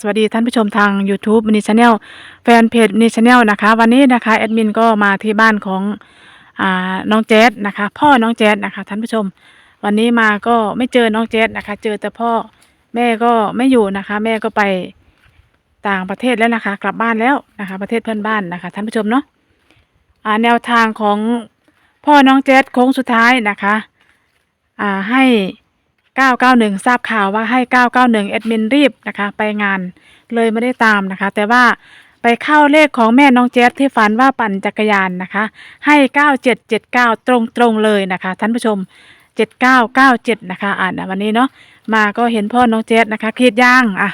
สวัสดีท่านผู้ชมทาง YouTube มินิชาแนลแฟนเพจมินิชาแนลนะคะ วันนี้นะคะแอดมินก็มาที่บ้านของอ่าน้องแจ๊ดนะคะ พ่อน้องแจ๊ดนะคะ ท่านผู้ชม วันนี้มาก็ไม่เจอน้องแจ๊ดนะคะ เจอแต่พ่อแม่ก็ไม่อยู่นะคะ แม่ก็ไปต่างประเทศแล้วนะคะ กลับบ้านแล้วนะคะ ประเทศเพื่อนบ้านนะคะ ท่านผู้ชมเนาะอ่าแนวทางของพ่อน้องแจ๊ดโค้งสุดท้ายนะคะ อ่าให้ 991 ทราบข่าวว่าให้ 991 แอดมินรีบนะคะ ไปงานเลยไม่ได้ตามนะคะ แต่ว่าไปเข้าเลขของแม่น้องแจ๊สที่ฝันว่าปั่นจักรยานนะคะ ให้ 9779 ตรงตรงๆเลยนะคะ ท่านผู้ชม 7997 นะคะ อ่านนะวันนี้เนาะมาก็เห็นพ่อน้องแจ๊สนะคะคิดย่างอะ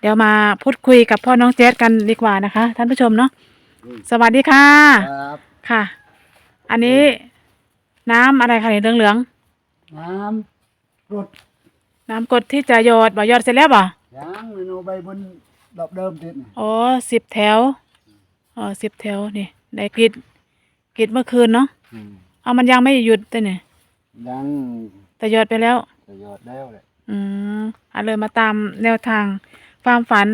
เดี๋ยวมาพูดคุยกับพ่อน้องแจ๊สกันดีกว่านะคะ ท่านผู้ชมเนาะสวัสดีค่ะครับค่ะ อันนี้น้ำอะไรคะเนี่ยเหลืองๆน้ำ รถน้ำกรดที่จะหยอดบ่หยอดเสร็จแล้วบ่ยางเมนูใบบนดอกเดิมติดนี่อ๋อสิบแถวอ๋อสิบแถวนี่ได้กรีดกรีดเมื่อคืนเนาะอืมเอามันยังไม่หยุดแต่เนี่ยยังแต่หยอดไปแล้ว จะยอดแล้วแหละอืมอะเลยมาตามแนวทางความฝัน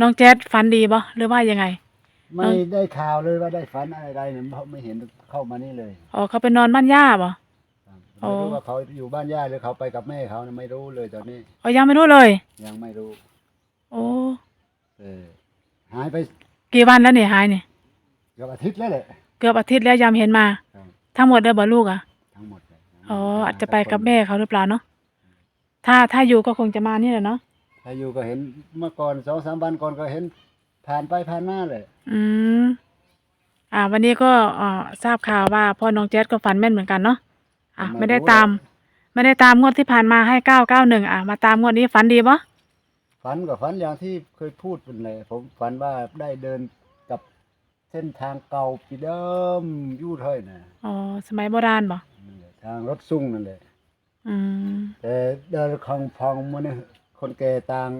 น้องแจ๊ดฝันดีบ่หรือว่ายังไง ไม่ได้ข่าวเลยว่าได้ฝันอะไรเนี่ยเพราะไม่เห็นเข้ามานี่เลย อ๋อเขาไปนอนบ้านย่าบ่ครับอ๋อ ไม่รู้ว่าเขาอยู่บ้านย่าหรือเขาไปกับแม่เขาเนี่ยไม่รู้เลยตอนนี้ อ๋อยังไม่รู้เลย ยังไม่รู้ โอ้เออหายไปกี่วันแล้วเนี่ยหายเนี่ยเกือบอาทิตย์แล้วแหละเกือบอาทิตย์แล้วยังไม่เห็นมา ครับทั้งหมดเลยบ่ลูกอะ ทั้งหมดเลยอ๋ออาจจะไปกับแม่เขาหรือเปล่าเนาะ ถ้าถ้าอยู่ก็คงจะมานี่แหละเนาะ ถ้าอยู่ก็เห็นเมื่อก่อนสองสามวันก่อนก็เห็น ผ่านไปผ่านมาเลยอืม อ่า วันนี้ก็เอ่อทราบข่าวว่าพ่อน้องแจ๊ดก็ฝันแม่นเหมือนกันเนาะ อะ ไม่ได้ตาม ไม่ได้ตามงวดที่ผ่านมาให้เก้าเก้าหนึ่งอะ มาตามงวดนี้ฝันดีปะฝันกับฝันอย่างที่เคยพูดเป็นเลยผมฝันว่าได้เดินกับเส้นทางเก่าปีเดิมอยู่เท่ยนะอ๋อสมัยโบราณปะนั่นแหละทางรถซุ่งนั่นแหละอืมแต่เดินคลองพองมันนี่คนแก่ต่าง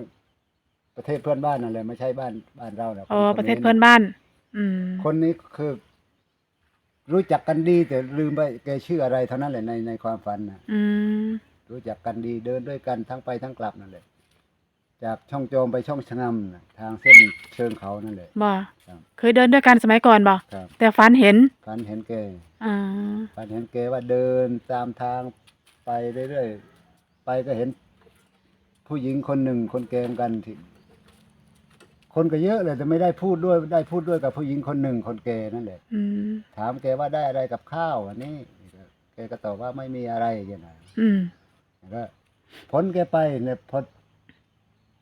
ประเทศเพื่อนบ้านนั่นแหละไม่ใช่บ้านบ้านเรานะอ๋อคประเทศขมเพื่อนบ้าน อืมคนนี้คือ รู้จักกันดีแต่ลืมไปแกชื่ออะไรเท่านั้นแหละในในความฝันนะอืมรู้จักกันดีเดินด้วยกันทั้งไปทั้งกลับนั่นแหละจากช่องโจมไปช่องชะงำน่ะทางเส้นเชิงเขานั่นแหละ บ่ครับ เคยเดินด้วยกันสมัยก่อนบ่ครับ แต่ฝันเห็นฝันเห็นแกอ่าฝันเห็นแกว่าเดินตามทางไปเรื่อยๆไปก็เห็น ผู้หญิงคนหนึ่งคนแกเหมอนกันที่ คนก็เยอะเลยแต่ไม่ได้พูดด้วยได้พูดด้วยกับผู้หญิงคนหนึ่งคนแกนั่นแหละอืมถามแกว่าได้อะไรกับข้าวอันนี้แกก็ตอบว่าไม่มีอะไรอย่างนั้น อืมก็พ้นแกไปเนี่ยพอ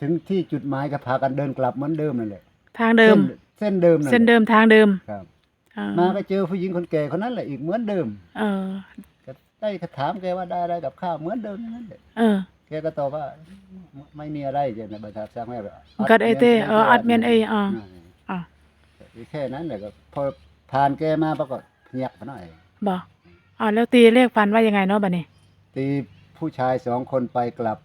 ถึงที่จุดหมายก็พากันเดินกลับเหมือนเดิมนั่นแหละทางเดิมส้นเส้นเดิมนั่นแหละเส้นเดิมทางเดิมครับอ่ามาก็เจอผู้หญิงคนแก่คนนั้นแหละอีกเหมือนเดิมเออ ก็ได้ก็ถามแกว่าได้อะไรกับข้าวเหมือนเดิมนั่นแหละ เออ แกก็ตอบว่าไม่ไม่มีอะไรเจนะบัตรสร้างแม่แบบกัดไอเต้เอออัดเมียนไออ่าอ่าแค่นั้นแหละก็พอผ่านแกมาปรากฏเพียกไปหน่อยบ่อ่าแล้วตีเลขฝันว่ายังไงเนาะบัดนี้ ตีผู้ชายสองคนไปกลับ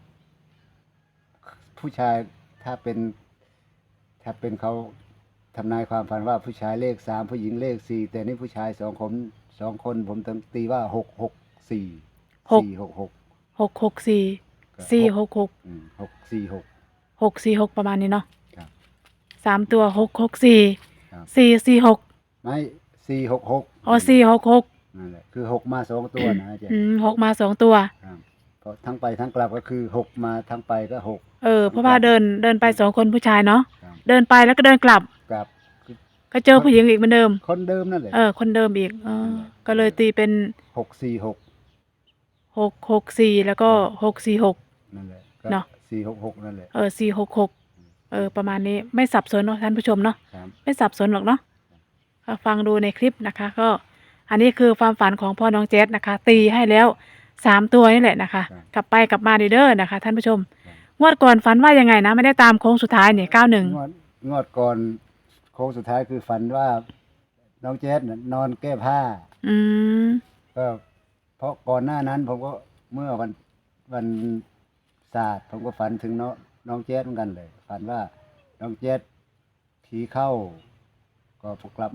ผู้ชายถ้าเป็น ถ้าเป็นเขาทำนายความฝันว่าผู้ชายเลขสามผู้หญิงเลขสี่แต่นี่ผู้ชายสองคนสองคนผมต้องตีว่าหกหกสี่หกสี่หกหกหกหกสี่ก็ สี่หกหกอืมหกสี่หก หกสี่หกประมาณนี้เนาะครับสามตัวหกหกสี่ครับ สี่สี่หกไม่สี่หกหกอ๋อสี่หกหกนั่นแหละคือหกมาสองตัวนะอาจารย์อืมหกมาสองตัว ครับเพราะทั้งไปทั้งกลับก็คือหกมาทั้งไปก็หก เออเพราะว่าเดินเดินไปสองคนผู้ชายเนาะครับ เดินไปแล้วก็เดินกลับ กลับคือก็เจอผู้หญิงอีกเหมือนเดิม คนเดิมนั่นแหละเออ คนเดิมอีกอ๋อก็เลยตีเป็นหกสี่หกหกหกสี่แล้วก็หกสี่หก นั่นแหละเนาะสี่หกหกนั่นแหละ เออสี่หกหกเออ ประมาณนี้ไม่สับสนเนาะท่านผู้ชมเนาะ ครับ ไม่สับสนหรอกเนาะก็ฟังดูในคลิปนะคะ ก็อันนี้คือความฝันของพ่อน้องเจสนะคะ ตีให้แล้วสามตัวนี่แหละนะคะกลับไปกลับมาเด้อนะคะ ท่านผู้ชมงวดก่อนฝันว่ายังไงนะไม่ได้ตามโค้งสุดท้ายเนี่ยเก้าหนึ่งงวดงวดก่อนโค้งสุดท้ายคือฝันว่า น้องเจสน่ะนอนแก้ผ้า อืมก็เพราะก่อนหน้านั้นผมก็เมื่อวันวัน ศาสตร์ผมก็ฝันถึงน้องน้องเจสเหมือนกันเลย ฝันว่าน้องเจสผีเข้า ก็พอกลับ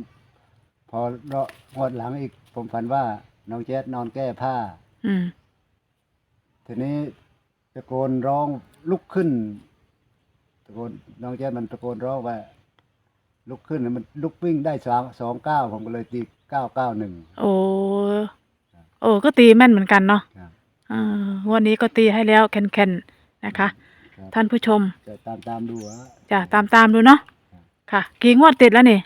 พอรองวดหลังอีก ผมฝันว่าน้องเจสนอนแก้ผ้า อืมทีนี้ตะโกนร้องลุกขึ้นะโกนน้องแจ๊ดมันตะโกนร้องว่า ลุกขึ้นน่ะมันลุกวิ่งได้สองสองเก้าผมก็เลยตีเก้าเก้าหนึ่งโอ้โอ้ก็ตีแม่นเหมือนกันเนาะครั บเออวันนี้ก็ตีให้แล้วแคนๆนะคะ ครับท่านผู้ชมจะตามตามดูฮะจะตามตามๆดูเนาะครับค่ะ กี่งวดติดแล้วนี่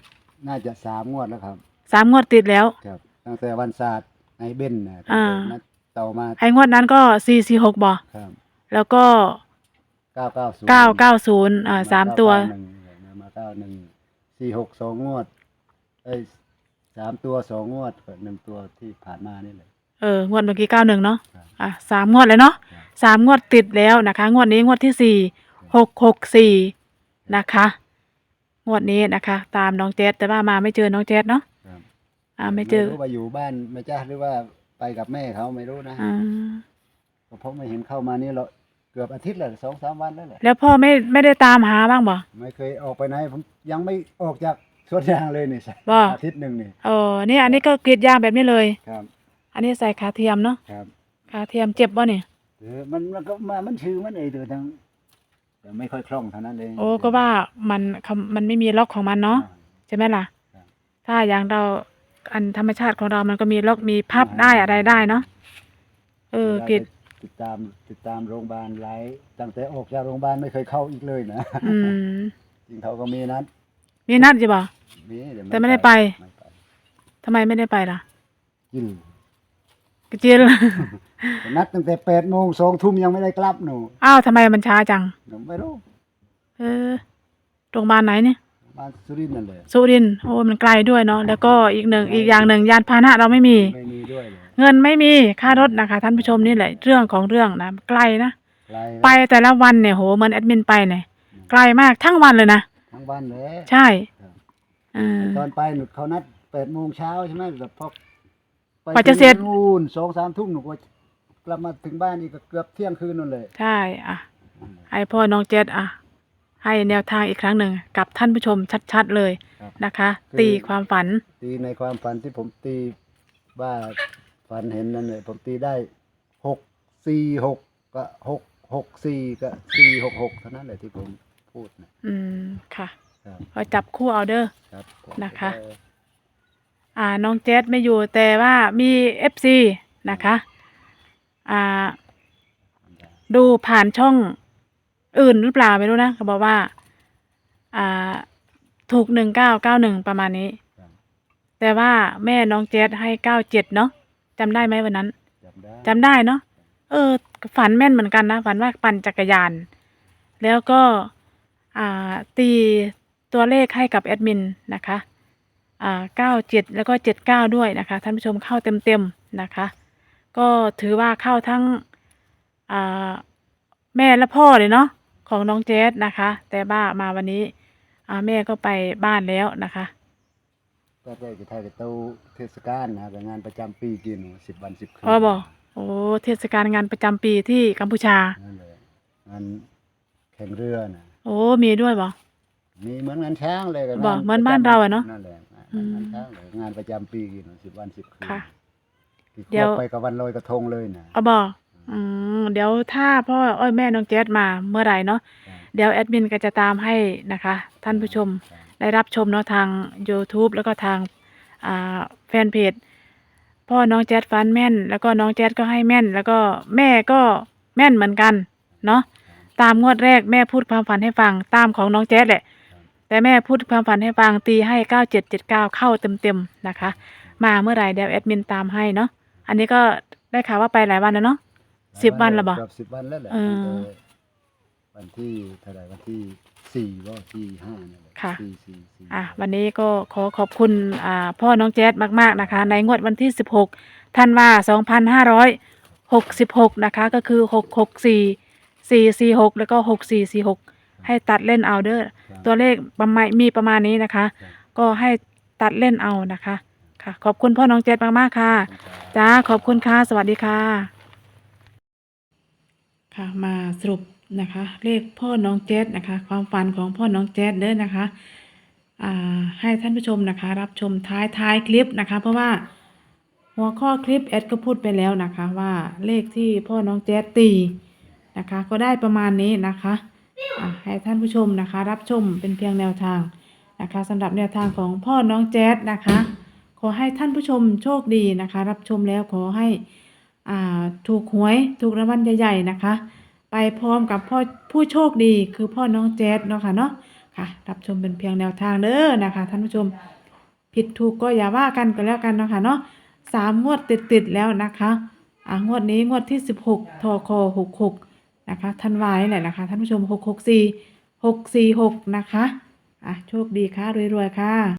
น่าจะสามงวดแล้วครับ สามงวดติดแล้ว ครับ ตั้งแต่วันศาสตร์ไอเบนนะตั้งอ่าแต่นัดต่อมาไอ้งวดนั้นก็สี่สี่หกบ่ครับแล้วก็เก้าเก้าศูนย์เก้าเก้าศูนย์อ่าสามตัว มาเก้าหนึ่งสี่หกสองงวดเอ้ยสามตัวสองงวดกับหนึ่งตัวที่ผ่านมานี่เลย เอองวดเมื่อกี้เก้าหนึ่งเนาะครับ อะสามงวดเลยเนาะครับสามงวดติดแล้วนะคะ งวดนี้งวดที่สี่หกหกสี่นะคะ งวดนี้นะคะ ตามน้องเจสแต่ว่ามาไม่เจอน้องเจสเนาะครับอ่าไม่เจอรู้ว่าอยู่บ้านแม่จ้าหรือว่าไปกับแม่เขาไม่รู้นะอ่าก็เพราะไม่เห็นเข้ามานี่เราเกือบอาทิตย์แล้วสองสามวันแล้วแหละแล้วพ่อไม่ไม่ได้ตามหาบ้างบ่ไม่เคยออกไปไหนผมยังไม่ออกจากสวนยางเลยนี่ บ่อาทิตย์หนึ่งนี่เออนี่อันนี้ก็กรีดยางแบบนี้เลย ครับ อันนี้ใส่ขาเทียมเนาะครับขาเทียมเจ็บบ่เนี่ยเออมันมันก็มามันชื่อมันเองเดี๋ยวทั้งแต่ไม่ค่อยคล่องเท่านั้นเองโอ้ก็ว่ามันคำมันไม่มีล็อกของมันเนาะอ่ใช่ไหมล่ะครับถ้าอย่างเราอันธรรมชาติของเรามันก็มีล็อกมีพับได้อะไรได้เนาะเออวลากรีดไปติดตามติดตามโรงพยาบาลไลฟ์ตั้งแต่ออกจากโรงพยาบาลไม่เคยเข้าอีกเลยนะอืมจริงเขาก็มีนัดมีนัดจะบ่มีแต่ไม่ได้ไปไม่ไปทำไมไม่ได้ไปล่ะกิน กระเจียนนัดตั้งแต่แปดโมงสองทุ่มยังไม่ได้กลับหนูอ้าวทำไมมันช้าจังหนูไม่รู้เออโรงพยาบาลไหนเนี่ยมาสุรินทร์นั่นเลยสุรินทร์โอ้มันไกลด้วยเนาะแล้วก็อีกหนึ่งอีกอย่างหนึ่งยานพาหนะเราไม่มี ไม่มีด้วยเลยเงินไม่มีค่ารถนะคะ ท่านผู้ชมนี่แหละเรื่องของเรื่องนะไกลนะไกลไปแต่ละวันเนี่ยโหเหมือนแอดมินไปเนี่ยไกลมากทั้งวันเลยนะทั้งวันเลยใช่ครับเออตอนไปหนูเขานัดแปดโมงเช้าใช่ไหมแต่พอไป กว่าจะเสร็จถึงนู่นสองสามทุ่มหนูก็กลับมาถึงบ้านนี่ก็เกือบเที่ยงคืนนั่นเลยใช่อะ ให้พ่อน้องเจษอะ ให้แนวทางอีกครั้งหนึ่งกับท่านผู้ชมชัดๆเลยครับ นะคะ คือ ตีความฝันตีในความฝันที่ผมตีว่าฝันเห็นนั่นเลยผมตีได้หกสี่หกก็หกหกสี่ก็สี่หกหกเท่านั้นเลยที่ผมพูดนะอืมค่ะครับ ก็จับคู่เอาเด้อ ครับผมนะคะเอออ่าน้องเจษไม่อยู่แต่ว่ามีเอฟซีนะคะอ่าดูผ่านช่องอื่นหรือเปล่าไม่รู้นะเขาบอกว่า อ่า ถูกหนึ่งเก้าเก้าหนึ่งประมาณนี้ครับแต่ว่าแม่น้องเจษให้เก้าเจ็ดเนาะจำได้ไหมวันนั้นจำได้จำได้เนาะเออ ฝันแม่นเหมือนกันนะฝันว่าปั่นจักรยาน แล้วก็อ่าตีตัวเลขให้กับแอดมินนะคะ อ่าเก้าเจ็ดแล้วก็เจ็ดเก้าด้วยนะคะท่านผู้ชมเข้าเต็มๆนะคะ ก็ถือว่าเข้าทั้งอ่าแม่และพ่อเลยเนาะของน้องเจสนะคะ แต่ว่ามาวันนี้อ่าแม่ก็ไปบ้านแล้วนะคะก็ได้จะถ่ายกับเต้าเทศกาลนะกับงานประจำปีกินสิบวันสิบคืนพ่อบอกโอ้เทศกาลงานประจำปีที่กัมพูชานั่นเลยงานแข่งเรือนะโอ้มีด้วยบอมีเหมือนงานช้างเลยกับบอกงเหมือนบ้านเราอะเนาะนั่นแหละ อืม งานช้างเลยงานประจำปีกินสิบวันสิบคืนค่ะที่เดี๋ยว ควบไปกับวันลอยกระทงเลยนะเอาบอกอืมเดี๋ยวถ้าพ่ออ้อยแม่น้องเจสมาเมื่อไหร่เนาะครับเดี๋ยวแอดมินก็จะตามให้นะคะ ท่านผู้ชม ครับได้รับชมเนาะทาง YouTube แล้วก็ทางอ่าแฟนเพจพ่อน้องแจ๊ดฟันแม่น แล้วก็น้องแจ๊ดก็ให้แม่น แล้วก็แม่ก็แม่นเหมือนกัน เนาะตามงวดแรกแม่พูดความฝันให้ฟังตามของน้องแจ๊ดแหละ แต่แม่พูดความฝันให้ฟังตีให้เก้าเจ็ดเจ็ดเก้าเข้าเต็มเต็มๆนะคะ มาเมื่อไหร่เดี๋ยวแอดมินตามให้เนาะอันนี้ก็ได้ข่าวว่าไปหลายวันแล้วเนาะสิบวันแล้วบ่ เกือบสิบวันแล้วแหละเออตั้งแต่วันที่เท่าไหร่วันที่สี่ว่าที่ห้านั่นแหละค่ะ สี่สี่สี่อะวันนี้ก็ขอขอบคุณอ่าพ่อน้องแจ๊ดมากๆนะคะ ในงวดวันที่ 16ธันวา2566 นะคะ ก็คือ 664 446 แล้วก็ 6446 ให้ตัดเล่นเอาเด้อครับตัวเลขประมาณมีประมาณนี้นะคะครับก็ให้ตัดเล่นเอานะคะค่ะ ขอบคุณพ่อน้องแจ๊ดมากๆค่ะครับจ้าขอบคุณค่ะสวัสดีค่ะ ค่ะมาสรุปนะคะเลขพ่อน้องแจ๊ดนะคะ ความฝันของพ่อน้องแจ๊ดเด้อนะคะอ่าให้ท่านผู้ชมนะคะ รับชมท้ายท้ายคลิปนะคะ เพราะว่าหัวข้อคลิปแอดก็พูดไปแล้วนะคะ ว่าเลขที่พ่อน้องแจ๊ดตีนะคะ ก็ได้ประมาณนี้นะคะอะ ให้ท่านผู้ชมนะคะ รับชมเป็นเพียงแนวทางนะคะสำหรับแนวทางของพ่อน้องแจ๊ดนะคะ ขอให้ท่านผู้ชมโชคดีนะคะ รับชมแล้วขอให้ถูกหวยถูกรางวัลใหญ่ๆนะคะ ไปพร้อมกับพ่อผู้โชคดีคือพ่อน้องแจ๊ดเนาะค่ะเนาะค่ะ รับชมเป็นเพียงแนวทางเด้อนะคะ ท่านผู้ชมผิดถูกก็อย่าว่ากันก็แล้วกันเนาะค่ะเนาะสามงวดติดๆแล้วนะคะอ่างวดนี้งวดที่สิบหกทคหกหก นะคะธันวานี่แหละนะคะท่านผู้ชมหกหกสี่หกสี่หกนะคะอะโชคดีค่ะรวยๆค่ะ